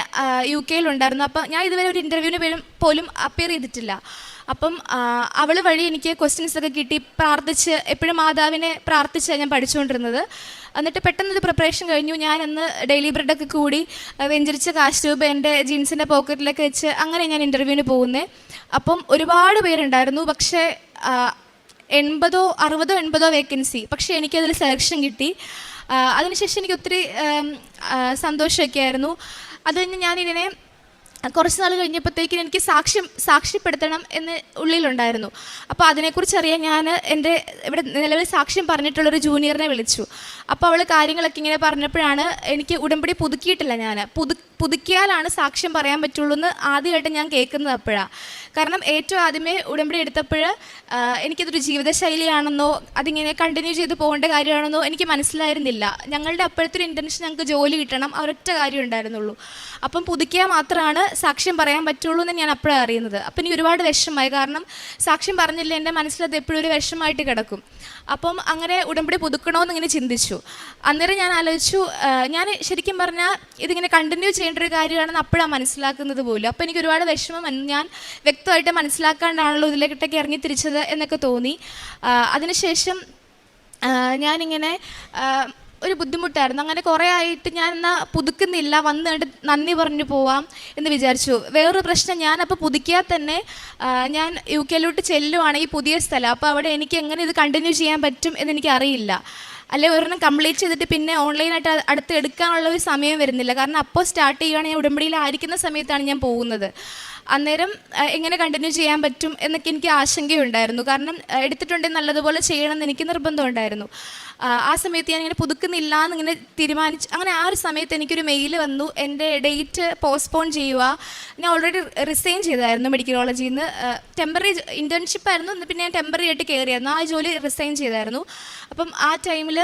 യു കെയിലുണ്ടായിരുന്നു. അപ്പം ഞാൻ ഇതുവരെ ഒരു ഇന്റർവ്യൂവിന് പോലും പോലും അപ്പിയർ ചെയ്തിട്ടില്ല. അപ്പം അവൾ വഴി എനിക്ക് ക്വസ്റ്റ്യൻസ് ഒക്കെ കിട്ടി. പ്രാർത്ഥിച്ച് എപ്പോഴും മാതാവിനെ പ്രാർത്ഥിച്ചാണ് ഞാൻ പഠിച്ചുകൊണ്ടിരുന്നത്. എന്നിട്ട് പെട്ടെന്ന് ഒരു പ്രിപ്പറേഷൻ കഴിഞ്ഞു. ഞാൻ അന്ന് ഡെയിലി ബ്രെഡൊക്കെ കൂടി വെഞ്ചരിച്ച കാശ് രൂപ എന്റെ ജീൻസിന്റെ പോക്കറ്റിലൊക്കെ വെച്ച് അങ്ങനെ ഞാൻ ഇന്റർവ്യൂവിന് പോകുന്നത് അപ്പം ഒരുപാട് പേരുണ്ടായിരുന്നു. പക്ഷേ എൺപതോ അറുപതോ എൺപതോ വേക്കൻസി പക്ഷേ എനിക്കതിൽ സെലക്ഷൻ കിട്ടി. അതിനുശേഷം എനിക്ക് ഒത്തിരി സന്തോഷമൊക്കെ ആയിരുന്നു. അത് കഴിഞ്ഞ് ഞാനിതിനെ കുറച്ച് നാൾ കഴിഞ്ഞപ്പോഴത്തേക്കും എനിക്ക് സാക്ഷ്യം സാക്ഷ്യപ്പെടുത്തണം എന്ന് ഉള്ളിലുണ്ടായിരുന്നു. അപ്പോൾ അതിനെക്കുറിച്ച് അറിയാൻ ഞാൻ എന്റെ ഇവിടെ നിലവിൽ സാക്ഷ്യം പറഞ്ഞിട്ടുള്ളൊരു ജൂനിയറിനെ വിളിച്ചു. അപ്പോൾ അവൾ കാര്യങ്ങളൊക്കെ ഇങ്ങനെ പറഞ്ഞപ്പോഴാണ് എനിക്ക് ഉടമ്പടി പുതുക്കിയിട്ടില്ല ഞാൻ. പുതു പുതുക്കിയാലാണ് സാക്ഷ്യം പറയാൻ പറ്റുള്ളൂ എന്ന് ആദ്യമായിട്ട് ഞാൻ കേൾക്കുന്നത് അപ്പോഴാണ്. കാരണം ഏറ്റവും ആദ്യമേ ഉടമ്പടി എടുത്തപ്പോൾ എനിക്കതൊരു ജീവിതശൈലിയാണെന്നോ അതിങ്ങനെ കണ്ടിന്യൂ ചെയ്ത് പോകേണ്ട കാര്യമാണെന്നോ എനിക്ക് മനസ്സിലായിരുന്നില്ല. ഞങ്ങളുടെ അപ്പോഴത്തെ ഒരു ഇന്റൻഷൻ ഞങ്ങൾക്ക് ജോലി കിട്ടണം ഒരൊറ്റ കാര്യം ഉണ്ടായിരുന്നുള്ളൂ. അപ്പം പുതുക്കിയാൽ മാത്രമാണ് സാക്ഷ്യം പറയാൻ പറ്റുള്ളൂ എന്ന് ഞാൻ അപ്പോഴാണ് അറിയുന്നത്. അപ്പം എനിക്ക് ഒരുപാട് വിഷമമായി. കാരണം സാക്ഷ്യം പറഞ്ഞില്ല എന്റെ മനസ്സിലത് എപ്പോഴും ഒരു വിഷമമായിട്ട് കിടക്കും. അപ്പം അങ്ങനെ ഉടമ്പടി പുതുക്കണമെന്ന് ഇങ്ങനെ ചിന്തിച്ചു. അന്നേരം ഞാൻ ആലോചിച്ചു ഞാൻ ശരിക്കും പറഞ്ഞാൽ ഇതിങ്ങനെ കണ്ടിന്യൂ ചെയ്യേണ്ട ഒരു കാര്യമാണെന്ന് അപ്പോഴാണ് മനസ്സിലാക്കുന്നത് പോലും. അപ്പോൾ എനിക്ക് ഒരുപാട് വിഷമം. ഞാൻ വ്യക്തമായിട്ട് മനസ്സിലാക്കാണ്ടാണല്ലോ ഇതിലേക്കിട്ടൊക്കെ ഇറങ്ങി തിരിച്ചത് എന്നൊക്കെ തോന്നി. അതിനുശേഷം ഞാനിങ്ങനെ ഒരു ബുദ്ധിമുട്ടായിരുന്നു. അങ്ങനെ കുറേ ആയിട്ട് ഞാൻ എന്നാൽ പുതുക്കുന്നില്ല വന്ന് കണ്ട് നന്ദി പറഞ്ഞു പോവാം എന്ന് വിചാരിച്ചു. വേറൊരു പ്രശ്നം ഞാനപ്പോൾ പുതുക്കിയാൽ തന്നെ ഞാൻ യു കെയിലോട്ട് ചെല്ലുവാണ് ഈ പുതിയ സ്ഥലം. അപ്പോൾ അവിടെ എനിക്ക് എങ്ങനെ ഇത് കണ്ടിന്യൂ ചെയ്യാൻ പറ്റും എന്ന് എനിക്ക് അറിയില്ല അല്ലെ ഒരെണ്ണം കംപ്ലീറ്റ് ചെയ്തിട്ട് പിന്നെ ഓൺലൈനായിട്ട് അടുത്ത് എടുക്കാനുള്ള ഒരു സമയം വരുന്നില്ല. കാരണം അപ്പോൾ സ്റ്റാർട്ട് ചെയ്യുകയാണെങ്കിൽ ഞാൻ ഉടമ്പടിയിലായിരിക്കുന്ന സമയത്താണ് ഞാൻ പോകുന്നത്. അന്നേരം എങ്ങനെ കണ്ടിന്യൂ ചെയ്യാൻ പറ്റും എന്നൊക്കെ എനിക്ക് ആശങ്കയുണ്ടായിരുന്നു. കാരണം എടുത്തിട്ടുണ്ടെങ്കിൽ നല്ലതുപോലെ ചെയ്യണമെന്ന് എനിക്ക് നിർബന്ധമുണ്ടായിരുന്നു ആ, സമയത്ത് ഞാൻ ഇങ്ങനെ പുതുക്കുന്നില്ല എന്നിങ്ങനെ തീരുമാനിച്ചു അങ്ങനെ ആ ഒരു സമയത്ത് എനിക്കൊരു മെയിൽ വന്നു. എന്റെ ഡേറ്റ് പോസ്റ്റ്പോൺ ചെയ്യുക. ഞാൻ ഓൾറെഡി റിസൈൻ ചെയ്തായിരുന്നു മെഡിക്കൽ കോളേജിൽ നിന്ന് ടെമ്പററി ഇന്റേൺഷിപ്പ് ആയിരുന്നു. പിന്നെ ഞാൻ ടെമ്പററി ആയിട്ട് കയറിയായിരുന്നു ആ ജോലി റിസൈൻ ചെയ്തായിരുന്നു. അപ്പം ആ ടൈമിൽ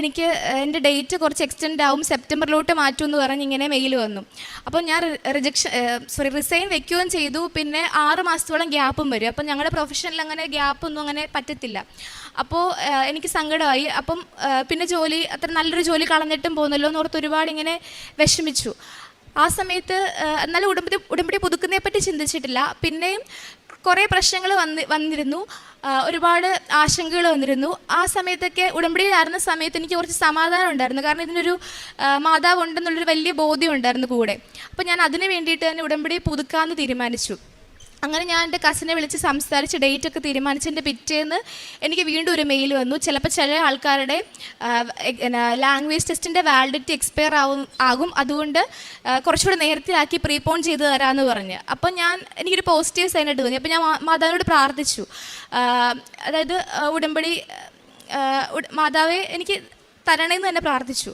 എനിക്ക് എന്റെ ഡേറ്റ് കുറച്ച് എക്സ്റ്റെൻഡ് ആവും. സെപ്റ്റംബറിലോട്ട് മാറ്റും എന്ന് പറഞ്ഞ് ഇങ്ങനെ മെയിൽ വന്നു. അപ്പോൾ ഞാൻ റിജക്ഷൻ സോറി റിസൈൻ വെക്കുകയും ചെയ്തു. പിന്നെ ആറ് മാസത്തോളം ഗ്യാപ്പും വരും. അപ്പം ഞങ്ങളുടെ പ്രൊഫഷനിൽ അങ്ങനെ ഗ്യാപ്പൊന്നും അങ്ങനെ പറ്റത്തില്ല. അപ്പോൾ എനിക്ക് സങ്കടമായി. അപ്പം പിന്നെ ജോലി അത്ര നല്ലൊരു ജോലി കളഞ്ഞിട്ടും പോകുന്നല്ലോ എന്ന് ഓർത്ത് ഒരുപാട് ഇങ്ങനെ വിഷമിച്ചു. ആ സമയത്ത് എന്നാലും ഉടമ്പടി ഉടമ്പടി പുതുക്കുന്നതിനെ പറ്റി ചിന്തിച്ചിട്ടില്ല. പിന്നെയും കുറേ പ്രശ്നങ്ങൾ വന്ന് വന്നിരുന്നു. ഒരുപാട് ആശങ്കകൾ വന്നിരുന്നു. ആ സമയത്തൊക്കെ ഉടമ്പടിയിലായിരുന്ന സമയത്ത് എനിക്ക് കുറച്ച് സമാധാനം ഉണ്ടായിരുന്നു. കാരണം ഇതിനൊരു മാതാവ് ഉണ്ടെന്നുള്ളൊരു വലിയ ബോധ്യം ഉണ്ടായിരുന്നു കൂടെ. അപ്പോൾ ഞാൻ അതിന് വേണ്ടിയിട്ട് തന്നെ ഉടമ്പടി പുതുക്കാമെന്ന് തീരുമാനിച്ചു. അങ്ങനെ ഞാൻ എന്റെ കസിനെ വിളിച്ച് സംസാരിച്ച് ഡേറ്റ് ഒക്കെ തീരുമാനിച്ചതിന്റെ പിറ്റേന്ന് എനിക്ക് വീണ്ടും ഒരു മെയിൽ വന്നു. ചിലപ്പോൾ ചില ആൾക്കാരുടെ ലാംഗ്വേജ് ടെസ്റ്റിന്റെ വാലിഡിറ്റി എക്സ്പയർ ആവും ആകും. അതുകൊണ്ട് കുറച്ചുകൂടെ നേരത്തെ ആക്കി പ്രീപോൺ ചെയ്ത് തരാമെന്ന് പറഞ്ഞ്. അപ്പം ഞാൻ എനിക്കൊരു പോസിറ്റീവ് സൈൻ ആയിട്ട് തോന്നി. അപ്പം ഞാൻ മാതാവിനോട് പ്രാർത്ഥിച്ചു. അതായത് ഉടമ്പടി മാതാവെ എനിക്ക് തരണേന്ന് തന്നെ പ്രാർത്ഥിച്ചു.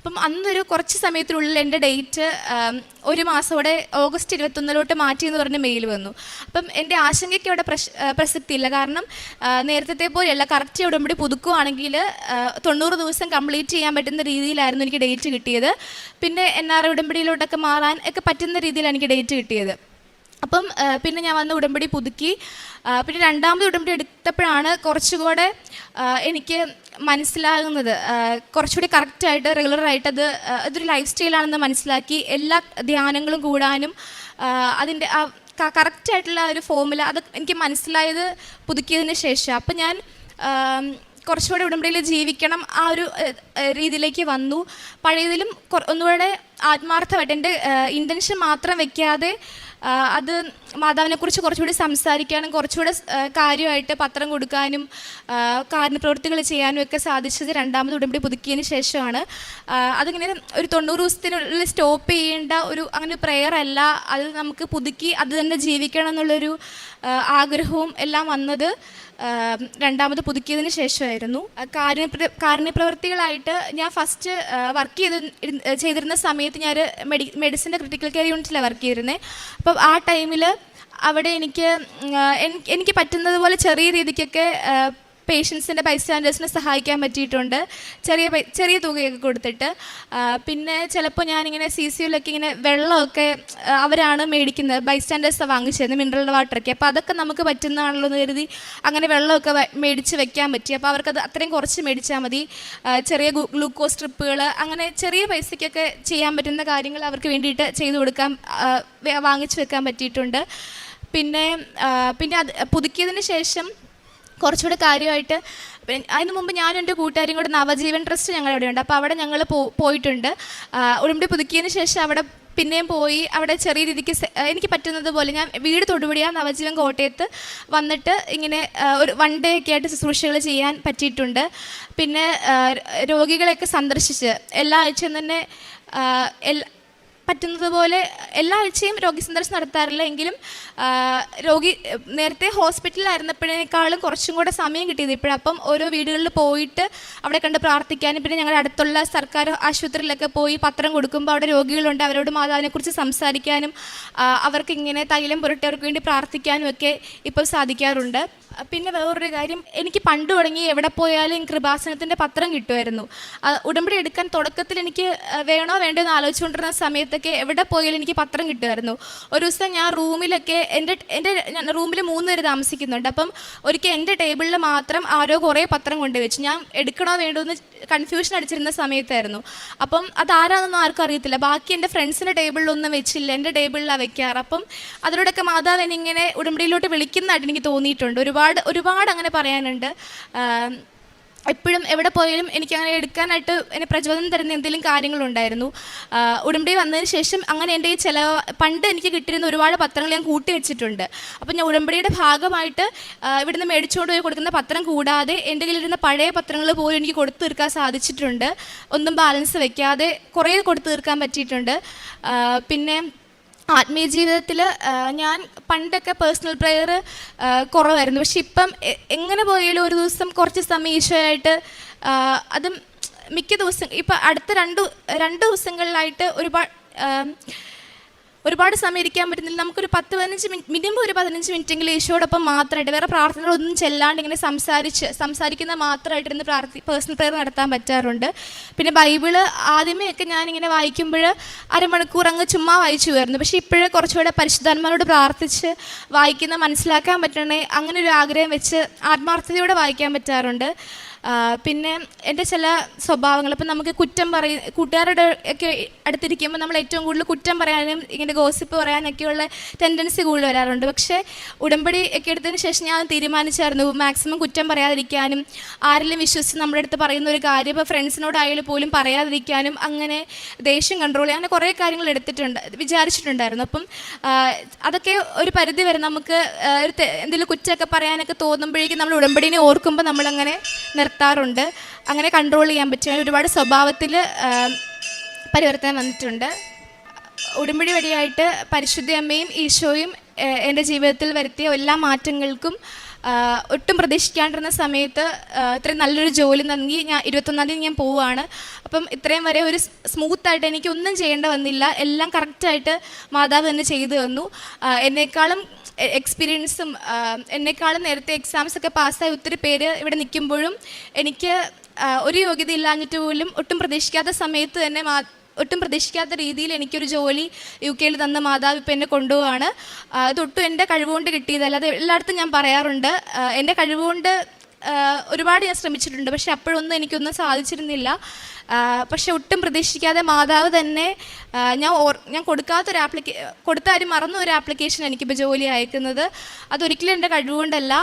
അപ്പം അന്നൊരു കുറച്ച് സമയത്തിനുള്ളിൽ എന്റെ ഡേറ്റ് ഒരു മാസത്തോടെ ഓഗസ്റ്റ് ഇരുപത്തൊന്നിലോട്ട് മാറ്റി എന്ന് പറഞ്ഞ് മെയിൽ വന്നു. അപ്പം എന്റെ ആശങ്കയ്ക്ക് അവിടെ പ്രശ് പ്രസക്തിയില്ല. കാരണം നേരത്തെ പോലെയല്ല. കറക്റ്റ് ഉടമ്പടി പുതുക്കുവാണെങ്കിൽ തൊണ്ണൂറ് ദിവസം കംപ്ലീറ്റ് ചെയ്യാൻ പറ്റുന്ന രീതിയിലായിരുന്നു എനിക്ക് ഡേറ്റ് കിട്ടിയത്. പിന്നെ എൻ ആർ ഉടമ്പടിയിലോട്ടൊക്കെ മാറാൻ ഒക്കെ പറ്റുന്ന രീതിയിലാണ് എനിക്ക് ഡേറ്റ് കിട്ടിയത്. അപ്പം പിന്നെ ഞാൻ വന്ന് ഉടമ്പടി പുതുക്കി. പിന്നെ രണ്ടാമത് ഉടമ്പടി എടുത്തപ്പോഴാണ് കുറച്ചുകൂടെ എനിക്ക് മനസ്സിലാകുന്നത്. കുറച്ചുകൂടി കറക്റ്റായിട്ട് റെഗുലറായിട്ട് അത് ഇതൊരു ലൈഫ് സ്റ്റൈലാണെന്ന് മനസ്സിലാക്കി എല്ലാ ധ്യാനങ്ങളും കൂടാനും അതിന്റെ ആ കറക്റ്റായിട്ടുള്ള ഒരു ഫോമുല അത് എനിക്ക് മനസ്സിലായത് പുതുക്കിയതിന് ശേഷം. അപ്പം ഞാൻ കുറച്ചുകൂടെ ഉടമ്പടിയിൽ ജീവിക്കണം ആ ഒരു രീതിയിലേക്ക് വന്നു. പഴയതിലും ഒന്നുകൂടെ ആത്മാർത്ഥമായിട്ട് എന്റെ ഇന്റൻഷൻ മാത്രം വെക്കാതെ അത് മാതാവിനെക്കുറിച്ച് കുറച്ചുകൂടി സംസാരിക്കാനും കുറച്ചുകൂടെ കാര്യമായിട്ട് പത്രം കൊടുക്കാനും കാരണപ്രവൃത്തികൾ ചെയ്യാനും ഒക്കെ സാധിച്ചത് രണ്ടാമത് ഉടമ്പടി പുതുക്കിയതിന് ശേഷമാണ്. അതിങ്ങനെ ഒരു തൊണ്ണൂറ് ദിവസത്തിനുള്ളിൽ സ്റ്റോപ്പ് ചെയ്യേണ്ട ഒരു അങ്ങനെ പ്രെയർ അല്ല. അത് നമുക്ക് പുതുക്കി അത് തന്നെ ജീവിക്കണം എന്നുള്ളൊരു ആഗ്രഹവും എല്ലാം വന്നത്. രണ്ടാമത് പുതുക്കിയതിന് ശേഷമായിരുന്നു. കാരുണ്യ കാരുണ്യപ്രവർത്തികളായിട്ട് ഞാൻ ഫസ്റ്റ് വർക്ക് ചെയ്ത് ചെയ്തിരുന്ന സമയത്ത് ഞാൻ മെഡി മെഡിസിന്റെ ക്രിട്ടിക്കൽ കെയർ യൂണിറ്റിലാണ് വർക്ക് ചെയ്തിരുന്നത് അപ്പം ആ ടൈമിൽ അവിടെ എനിക്ക് എനിക്ക് പറ്റുന്നതുപോലെ ചെറിയ രീതിക്കൊക്കെ പേഷ്യൻസിന്റെ ബൈസ്റ്റാൻഡേഴ്സിനെ സഹായിക്കാൻ പറ്റിയിട്ടുണ്ട്. ചെറിയ ചെറിയ തുകയൊക്കെ കൊടുത്തിട്ട്. പിന്നെ ചിലപ്പോൾ ഞാനിങ്ങനെ സി സി യുലൊക്കെ ഇങ്ങനെ വെള്ളമൊക്കെ അവരാണ് മേടിക്കുന്നത്. ബൈസ്റ്റാൻഡേഴ്സ് വാങ്ങിച്ചിരുന്നത് മിനറൽ വാട്ടറൊക്കെ അപ്പോൾ അതൊക്കെ നമുക്ക് പറ്റുന്നതാണല്ലോ എന്ന് കരുതി അങ്ങനെ വെള്ളമൊക്കെ മേടിച്ച് വെക്കാൻ പറ്റി. അപ്പോൾ അവർക്കത് അത്രയും കുറച്ച് മേടിച്ചാൽ മതി. ചെറിയ ഗ്ലൂക്കോസ് ട്രിപ്പുകൾ അങ്ങനെ ചെറിയ പൈസയ്ക്കൊക്കെ ചെയ്യാൻ പറ്റുന്ന കാര്യങ്ങൾ അവർക്ക് വേണ്ടിയിട്ട് ചെയ്തു കൊടുക്കാൻ വാങ്ങിച്ചു വെക്കാൻ പറ്റിയിട്ടുണ്ട്. പിന്നെ പിന്നെ അത് പുതുക്കിയതിന് ശേഷം കുറച്ചുകൂടെ കാര്യമായിട്ട് അതിന് മുമ്പ് ഞാനും എന്റെ കൂട്ടുകാരും കൂടെ നവജീവൻ ട്രസ്റ്റ് ഞങ്ങളുടെ അവിടെ ഉണ്ട് അപ്പോൾ അവിടെ ഞങ്ങൾ പോയിട്ടുണ്ട്. ഉടുമ്പി പുതുക്കിയതിന് ശേഷം അവിടെ പിന്നെയും പോയി അവിടെ ചെറിയ രീതിക്ക് എനിക്ക് പറ്റുന്നത് പോലെ ഞാൻ വീട് തൊടുപുടിയ നവജീവൻ കോട്ടയത്ത് വന്നിട്ട് ഇങ്ങനെ ഒരു വൺ ഡേ ഒക്കെ ആയിട്ട് ശുശ്രൂഷകൾ ചെയ്യാൻ പറ്റിയിട്ടുണ്ട്. പിന്നെ രോഗികളെയൊക്കെ സന്ദർശിച്ച് എല്ലാ ആഴ്ചയും തന്നെ എല്ലാ പറ്റുന്നത് പോലെ എല്ലാ ആഴ്ചയും രോഗി സന്ദർശനം നടത്താറില്ല. എങ്കിലും രോഗി നേരത്തെ ഹോസ്പിറ്റലിലായിരുന്നപ്പോഴേക്കാളും കുറച്ചും കൂടെ സമയം കിട്ടിയത്. ഇപ്പോഴപ്പം ഓരോ വീടുകളിൽ പോയിട്ട് അവിടെ കണ്ട് പ്രാർത്ഥിക്കാനും പിന്നെ ഞങ്ങളുടെ അടുത്തുള്ള സർക്കാർ ആശുപത്രിയിലൊക്കെ പോയി പത്രം കൊടുക്കുമ്പോൾ അവിടെ രോഗികളുണ്ട്. അവരോട് മാതാവിനെക്കുറിച്ച് സംസാരിക്കാനും അവർക്ക് ഇങ്ങനെ തൈലം പുരട്ടി അവർക്ക് വേണ്ടി പ്രാർത്ഥിക്കാനും ഒക്കെ ഇപ്പോൾ സാധിക്കാറുണ്ട്. പിന്നെ വേറൊരു കാര്യം എനിക്ക് പണ്ട് തുടങ്ങി എവിടെ പോയാലും കൃപാസനത്തിന്റെ പത്രം കിട്ടുമായിരുന്നു. ഉടമ്പടി എടുക്കാൻ തുടക്കത്തിൽ എനിക്ക് വേണോ വേണ്ടോ എന്ന് ആലോചിച്ചുകൊണ്ടിരുന്ന സമയത്തൊക്കെ എവിടെ പോയാലും എനിക്ക് പത്രം കിട്ടുമായിരുന്നു. ഒരു ദിവസം ഞാൻ റൂമിലൊക്കെ എന്റെ എന്റെ റൂമിൽ മൂന്ന് പേര് താമസിക്കുന്നുണ്ട്. അപ്പം ഒരിക്കൽ എന്റെ ടേബിളിൽ മാത്രം ആരോ കുറേ പത്രം കൊണ്ടുവച്ചു ഞാൻ എടുക്കണോ വേണ്ടോ എന്ന് കൺഫ്യൂഷൻ അടിച്ചിരുന്ന സമയത്തായിരുന്നു. അപ്പം അതാരാണെന്നൊന്നും ആർക്കും അറിയത്തില്ല. ബാക്കി എന്റെ ഫ്രണ്ട്സിന്റെ ടേബിളിലൊന്നും വെച്ചില്ല. എന്റെ ടേബിളിലാണ് വെക്കാറ്. അപ്പം അതിലൂടെയൊക്കെ മാതാവ് എന്നെ ഇങ്ങനെ ഉടമ്പടിയിലോട്ട് വിളിക്കുന്നതായിട്ട് എനിക്ക് തോന്നിയിട്ടുണ്ട്. ഒരുപാട് ഒരുപാട് അങ്ങനെ പറയാനുണ്ട്. എപ്പോഴും എവിടെ പോയാലും എനിക്ക് അങ്ങനെ എടുക്കാനായിട്ട് എന്നെ പ്രചോദനം തരുന്ന എന്തെങ്കിലും കാര്യങ്ങളുണ്ടായിരുന്നു. ഉടുമ്പടി വന്നതിന് ശേഷം അങ്ങനെ എന്റെ ഈ ചില പണ്ട് എനിക്ക് കിട്ടിയിരുന്ന ഒരുപാട് പത്രങ്ങൾ ഞാൻ കൂട്ടി വെച്ചിട്ടുണ്ട്. അപ്പോൾ ഞാൻ ഉടമ്പടിയുടെ ഭാഗമായിട്ട് ഇവിടുന്ന് മേടിച്ചുകൊണ്ട് പോയി കൊടുക്കുന്ന പത്രം കൂടാതെ എന്റെ കയ്യിലിരുന്ന പഴയ പത്രങ്ങൾ പോലും എനിക്ക് കൊടുത്തു തീർക്കാൻ സാധിച്ചിട്ടുണ്ട്. ഒന്നും ബാലൻസ് വെക്കാതെ കുറേ കൊടുത്തു തീർക്കാൻ പറ്റിയിട്ടുണ്ട്. പിന്നെ ആത്മീയ ജീവിതത്തിൽ ഞാൻ പണ്ടൊക്കെ പേഴ്സണൽ പ്രെയർ കുറവായിരുന്നു. പക്ഷെ ഇപ്പം എങ്ങനെ പോയാലും ഒരു ദിവസം കുറച്ച് സമയം ഈശോയായിട്ട് അതും മിക്ക ദിവസം ഇപ്പം അടുത്ത രണ്ട് രണ്ട് ദിവസങ്ങളിലായിട്ട് ഒരുപാട് ഒരുപാട് സമയം ഇരിക്കാൻ പറ്റുന്നില്ല. നമുക്കൊരു പത്ത് പതിനഞ്ച് മിനിറ്റ് മിനിമം ഒരു പതിനഞ്ച് മിനിറ്റെങ്കിലും ഈശോടൊപ്പം മാത്രമായിട്ട് വേറെ പ്രാർത്ഥനകളൊന്നും ചെല്ലാണ്ട് ഇങ്ങനെ സംസാരിച്ച് സംസാരിക്കുന്ന മാത്രമായിട്ട് ഇരുന്ന് പ്രാർത്ഥി പേഴ്സണൽ പ്രയർ നടത്താൻ പറ്റാറുണ്ട്. പിന്നെ ബൈബിൾ ആദ്യമേ ഒക്കെ ഞാനിങ്ങനെ വായിക്കുമ്പോൾ അരമണിക്കൂർ അങ്ങ് ചുമ്മാ വായിച്ചു വരുന്നു പക്ഷേ ഇപ്പോഴേ കുറച്ചുകൂടെ പരിശുദ്ധാത്മാനോട് പ്രാർത്ഥിച്ച് വായിക്കുന്ന മനസ്സിലാക്കാൻ പറ്റണേ അങ്ങനെ ഒരു ആഗ്രഹം വെച്ച് ആത്മാർത്ഥതയോടെ വായിക്കാൻ പറ്റാറുണ്ട്. പിന്നെ എന്റെ ചില സ്വഭാവങ്ങൾ ഇപ്പം നമുക്ക് കുറ്റം പറയ കൂട്ടുകാരുടെ ഒക്കെ അടുത്തിരിക്കുമ്പോൾ നമ്മൾ ഏറ്റവും കൂടുതൽ കുറ്റം പറയാനും ഇങ്ങനെ ഗോസിപ്പ് പറയാനൊക്കെയുള്ള ടെൻഡൻസി കൂടുതൽ വരാറുണ്ട്. പക്ഷേ ഉടമ്പടി ഒക്കെ എടുത്തതിന് ശേഷം ഞാൻ തീരുമാനിച്ചായിരുന്നു മാക്സിമം കുറ്റം പറയാതിരിക്കാനും ആരെങ്കിലും വിശ്വസിച്ച് നമ്മുടെ അടുത്ത് പറയുന്ന ഒരു കാര്യം ഇപ്പോൾ ഫ്രണ്ട്സിനോടായാലും പോലും പറയാതിരിക്കാനും അങ്ങനെ ദേഷ്യം കൺട്രോൾ ചെയ്യാൻ അങ്ങനെ കുറേ കാര്യങ്ങൾ എടുത്തിട്ടുണ്ട് വിചാരിച്ചിട്ടുണ്ടായിരുന്നു. അപ്പം അതൊക്കെ ഒരു പരിധി വരെ നമുക്ക് ഒരു എന്തെങ്കിലും കുറ്റമൊക്കെ പറയാനൊക്കെ തോന്നുമ്പോഴേക്കും നമ്മൾ ഉടമ്പടിനെ ഓർക്കുമ്പോൾ നമ്മളങ്ങനെ നിർത്താറുണ്ട് അങ്ങനെ കൺട്രോൾ ചെയ്യാൻ പറ്റും ഒരുപാട് സ്വഭാവത്തിൽ പരിവർത്തനം വന്നിട്ടുണ്ട്. ഉടുമ്പിടി വഴിയായിട്ട് പരിശുദ്ധ അമ്മയും ഈശോയും എന്റെ ജീവിതത്തിൽ വരുത്തിയ എല്ലാ മാറ്റങ്ങൾക്കും ഒട്ടും പ്രതീക്ഷിക്കാണ്ടിരുന്ന സമയത്ത് ഇത്രയും നല്ലൊരു ജോലി നൽകി ഞാൻ ഇരുപത്തൊന്നാം തീയതി ഞാൻ പോവുകയാണ്. അപ്പം ഇത്രയും വരെ ഒരു സ്മൂത്തായിട്ട് എനിക്ക് ഒന്നും ചെയ്യേണ്ട വന്നില്ല. എല്ലാം കറക്റ്റായിട്ട് മാതാവ് തന്നെ ചെയ്തു തന്നു. എന്നേക്കാളും എക്സ്പീരിയൻസും എന്നെക്കാളും നേരത്തെ എക്സാംസ് ഒക്കെ പാസ്സായ ഒത്തിരി പേര് ഇവിടെ നിൽക്കുമ്പോഴും എനിക്ക് ഒരു യോഗ്യത ഇല്ലാഞ്ഞിട്ട് പോലും ഒട്ടും പ്രതീക്ഷിക്കാത്ത സമയത്ത് തന്നെ ഒട്ടും പ്രതീക്ഷിക്കാത്ത രീതിയിൽ എനിക്കൊരു ജോലി യു കെയിൽ തന്ന മാതാവ് ഇപ്പം എന്നെ കൊണ്ടുപോവാണ്. തൊട്ടും എന്റെ കഴിവുകൊണ്ട് കിട്ടിയതല്ല അത് എല്ലായിടത്തും ഞാൻ പറയാറുണ്ട് എന്റെ കഴിവുകൊണ്ട് ഒരുപാട് ഞാൻ ശ്രമിച്ചിട്ടുണ്ട് പക്ഷെ അപ്പോഴൊന്നും എനിക്കൊന്നും സാധിച്ചിരുന്നില്ല. പക്ഷെ ഒട്ടും പ്രതീക്ഷിക്കാതെ മാതാവ് തന്നെ ഞാൻ ഞാൻ കൊടുക്കാത്തൊരു ആപ്ലിക്കേ കൊടുത്താരും മറന്ന ഒരു ആപ്ലിക്കേഷൻ എനിക്കിപ്പോൾ ജോലി അയക്കുന്നത്. അതൊരിക്കലും എന്റെ കഴിവുകൊണ്ടല്ല.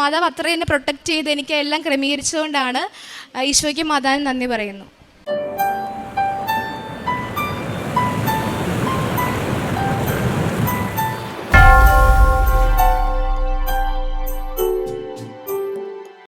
മാതാവ് അത്രയും എന്നെ പ്രൊട്ടക്റ്റ് ചെയ്ത് എനിക്ക് എല്ലാം ക്രമീകരിച്ചുകൊണ്ടാണ് ഈശോയ്ക്ക് മാതാവിന് നന്ദി പറയുന്നു.